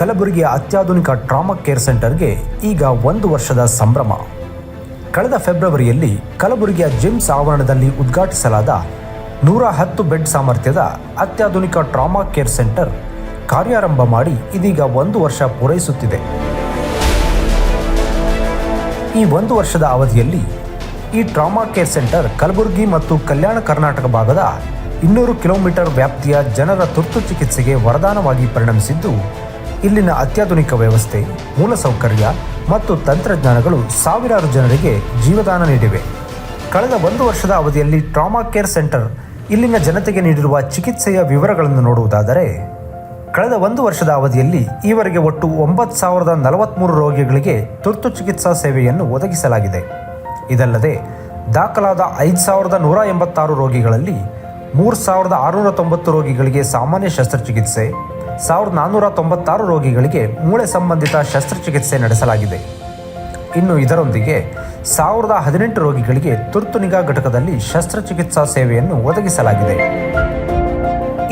ಕಲಬುರಗಿಯ ಅತ್ಯಾಧುನಿಕ trauma care ಸೆಂಟರ್ಗೆ ಈಗ ಒಂದು ವರ್ಷದ ಸಂಭ್ರಮ. ಕಳೆದ ಫೆಬ್ರವರಿಯಲ್ಲಿ ಕಲಬುರಗಿಯ ಜಿಮ್ಸ್ ಆವರಣದಲ್ಲಿ ಉದ್ಘಾಟಿಸಲಾದ ನೂರ ಹತ್ತು ಬೆಡ್ ಸಾಮರ್ಥ್ಯದ ಅತ್ಯಾಧುನಿಕ ಟ್ರಾಮಾ ಕೇರ್ ಸೆಂಟರ್ ಕಾರ್ಯಾರಂಭ ಮಾಡಿ ಇದೀಗ ಒಂದು ವರ್ಷ ಪೂರೈಸುತ್ತಿದೆ. ಈ ಒಂದು ವರ್ಷದ ಅವಧಿಯಲ್ಲಿ ಈ ಟ್ರಾಮಾ ಕೇರ್ ಸೆಂಟರ್ ಕಲಬುರಗಿ ಮತ್ತು ಕಲ್ಯಾಣ ಕರ್ನಾಟಕ ಭಾಗದ ಇನ್ನೂರು ಕಿಲೋಮೀಟರ್ ವ್ಯಾಪ್ತಿಯ ಜನರ ತುರ್ತು ಚಿಕಿತ್ಸೆಗೆ ವರದಾನವಾಗಿ ಪರಿಣಮಿಸಿದ್ದು ಇಲ್ಲಿನ ಅತ್ಯಾಧುನಿಕ ವ್ಯವಸ್ಥೆ ಮೂಲಸೌಕರ್ಯ ಮತ್ತು ತಂತ್ರಜ್ಞಾನಗಳು ಸಾವಿರಾರು ಜನರಿಗೆ ಜೀವದಾನ ನೀಡಿವೆ. ಕಳೆದ ಒಂದು ವರ್ಷದ ಅವಧಿಯಲ್ಲಿ ಟ್ರಾಮಾ ಕೇರ್ ಸೆಂಟರ್ ಇಲ್ಲಿನ ಜನತೆಗೆ ನೀಡಿರುವ ಚಿಕಿತ್ಸೆಯ ವಿವರಗಳನ್ನು ನೋಡುವುದಾದರೆ, ಕಳೆದ ಒಂದು ವರ್ಷದ ಅವಧಿಯಲ್ಲಿ ಈವರೆಗೆ ಒಟ್ಟು ಒಂಬತ್ತು ಸಾವಿರದ ನಲವತ್ತ್ಮೂರು ರೋಗಿಗಳಿಗೆ ತುರ್ತು ಚಿಕಿತ್ಸಾ ಸೇವೆಯನ್ನು ಒದಗಿಸಲಾಗಿದೆ. ಇದಲ್ಲದೆ, ದಾಖಲಾದ ಐದು ಸಾವಿರದ ನೂರ ಎಂಬತ್ತಾರು ರೋಗಿಗಳಲ್ಲಿ ಮೂರು ಸಾವಿರದ ಆರುನೂರ ತೊಂಬತ್ತು ರೋಗಿಗಳಿಗೆ ಸಾಮಾನ್ಯ ಶಸ್ತ್ರಚಿಕಿತ್ಸೆ ಸಾವಿರದ ನಾನ್ನೂರ ತೊಂಬತ್ತಾರು ರೋಗಿಗಳಿಗೆ ಮೂಳೆ ಸಂಬಂಧಿತ ಶಸ್ತ್ರಚಿಕಿತ್ಸೆ ನಡೆಸಲಾಗಿದೆ. ಇನ್ನು ಇದರೊಂದಿಗೆ ಸಾವಿರದ ಹದಿನೆಂಟು ರೋಗಿಗಳಿಗೆ ತುರ್ತು ನಿಗಾ ಘಟಕದಲ್ಲಿ ಶಸ್ತ್ರಚಿಕಿತ್ಸಾ ಸೇವೆಯನ್ನು ಒದಗಿಸಲಾಗಿದೆ.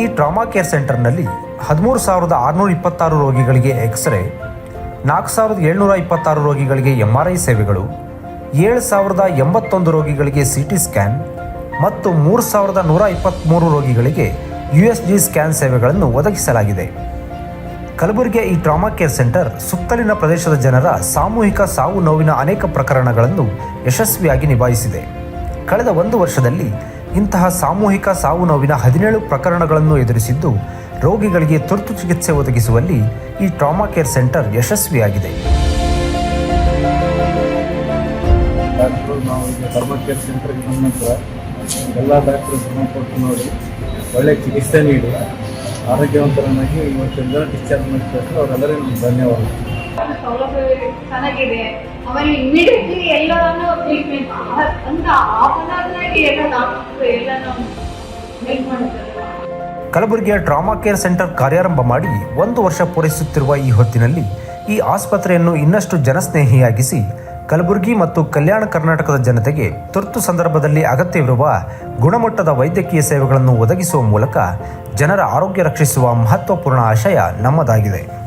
ಈ ಟ್ರಾಮಾ ಕೇರ್ ಸೆಂಟರ್ನಲ್ಲಿ ಹದಿಮೂರು ಸಾವಿರದ ಆರುನೂರ ಇಪ್ಪತ್ತಾರು ರೋಗಿಗಳಿಗೆ ಎಕ್ಸ್ರೇ, ನಾಲ್ಕು ಸಾವಿರದ ಏಳ್ನೂರ ಇಪ್ಪತ್ತಾರು ರೋಗಿಗಳಿಗೆ ಎಂ ಆರ್ ಐ ಸೇವೆಗಳು, ಏಳು ಸಾವಿರದ ಎಂಬತ್ತೊಂದು ರೋಗಿಗಳಿಗೆ ಸಿ ಟಿ ಸ್ಕ್ಯಾನ್ ಮತ್ತು ಮೂರು ಸಾವಿರದ ನೂರ ಇಪ್ಪತ್ತ್ಮೂರು ರೋಗಿಗಳಿಗೆ ಯು ಎಸ್ ಜಿ ಸ್ಕ್ಯಾನ್ ಸೇವೆಗಳನ್ನು ಒದಗಿಸಲಾಗಿದೆ. ಕಲಬುರಗಿಯ ಈ ಟ್ರಾಮಾ ಕೇರ್ ಸೆಂಟರ್ ಸುತ್ತಲಿನ ಪ್ರದೇಶದ ಜನರ ಸಾಮೂಹಿಕ ಸಾವು ನೋವಿನ ಅನೇಕ ಪ್ರಕರಣಗಳನ್ನು ಯಶಸ್ವಿಯಾಗಿ ನಿಭಾಯಿಸಿದೆ. ಕಳೆದ ಒಂದು ವರ್ಷದಲ್ಲಿ ಇಂತಹ ಸಾಮೂಹಿಕ ಸಾವು ನೋವಿನ ಹದಿನೇಳು ಪ್ರಕರಣಗಳನ್ನು ಎದುರಿಸಿದ್ದು ರೋಗಿಗಳಿಗೆ ತುರ್ತು ಚಿಕಿತ್ಸೆ ಒದಗಿಸುವಲ್ಲಿ ಈ ಟ್ರಾಮಾ ಕೇರ್ ಸೆಂಟರ್ ಯಶಸ್ವಿಯಾಗಿದೆ. ಡಾಕ್ಟ್ರು, ನಾವು ಈಗ ಕೇರ್ ಸೆಂಟರ್ಗೆ ಬಂದ ನಂತರ ಒಳ್ಳೆಯ ಚಿಕಿತ್ಸೆ ನೀಡಿ ಆರೋಗ್ಯವಂತರನ್ನಾಗಿ ಇವತ್ತಿಂದ ಡಿಸ್ಚಾರ್ಜ್ ಮಾಡಿಕೊಂಡು ಅವರೆಲ್ಲರಿಗೂ ನಮ್ಗೆ ಧನ್ಯವಾದಗಳು ಸೌಲಭ್ಯ ಚೆನ್ನಾಗಿದೆ. ಆಮೇಲೆ ಇಮಿಡಿಯೇಟ್ಲಿ ಎಲ್ಲಾನು ಟ್ರೀಟ್ಮೆಂಟ್ ಅಂತ ಹಾಫ್ ಅನ್ ಅವರ್ನಾಗೆ ಎಲ್ಲ ಡಾಕ್ಟರ್ ಎಲ್ಲಾನು ಹೆಲ್ಪ್ ಮಾಡ್ತಾರೆ ಕಲಬುರಗಿಯ ಟ್ರಾಮಾ ಕೇರ್ ಸೆಂಟರ್ ಕಾರ್ಯಾರಂಭ ಮಾಡಿ ಒಂದು ವರ್ಷ ಪೂರೈಸುತ್ತಿರುವ ಈ ಹೊತ್ತಿನಲ್ಲಿ ಈ ಆಸ್ಪತ್ರೆಯನ್ನು ಇನ್ನಷ್ಟು ಜನಸ್ನೇಹಿಯಾಗಿಸಿ ಕಲಬುರಗಿ ಮತ್ತು ಕಲ್ಯಾಣ ಕರ್ನಾಟಕದ ಜನತೆಗೆ ತುರ್ತು ಸಂದರ್ಭದಲ್ಲಿ ಅಗತ್ಯವಿರುವ ಗುಣಮಟ್ಟದ ವೈದ್ಯಕೀಯ ಸೇವೆಗಳನ್ನು ಒದಗಿಸುವ ಮೂಲಕ ಜನರ ಆರೋಗ್ಯ ರಕ್ಷಿಸುವ ಮಹತ್ವಪೂರ್ಣ ಆಶಯ ನಮ್ಮದಾಗಿದೆ.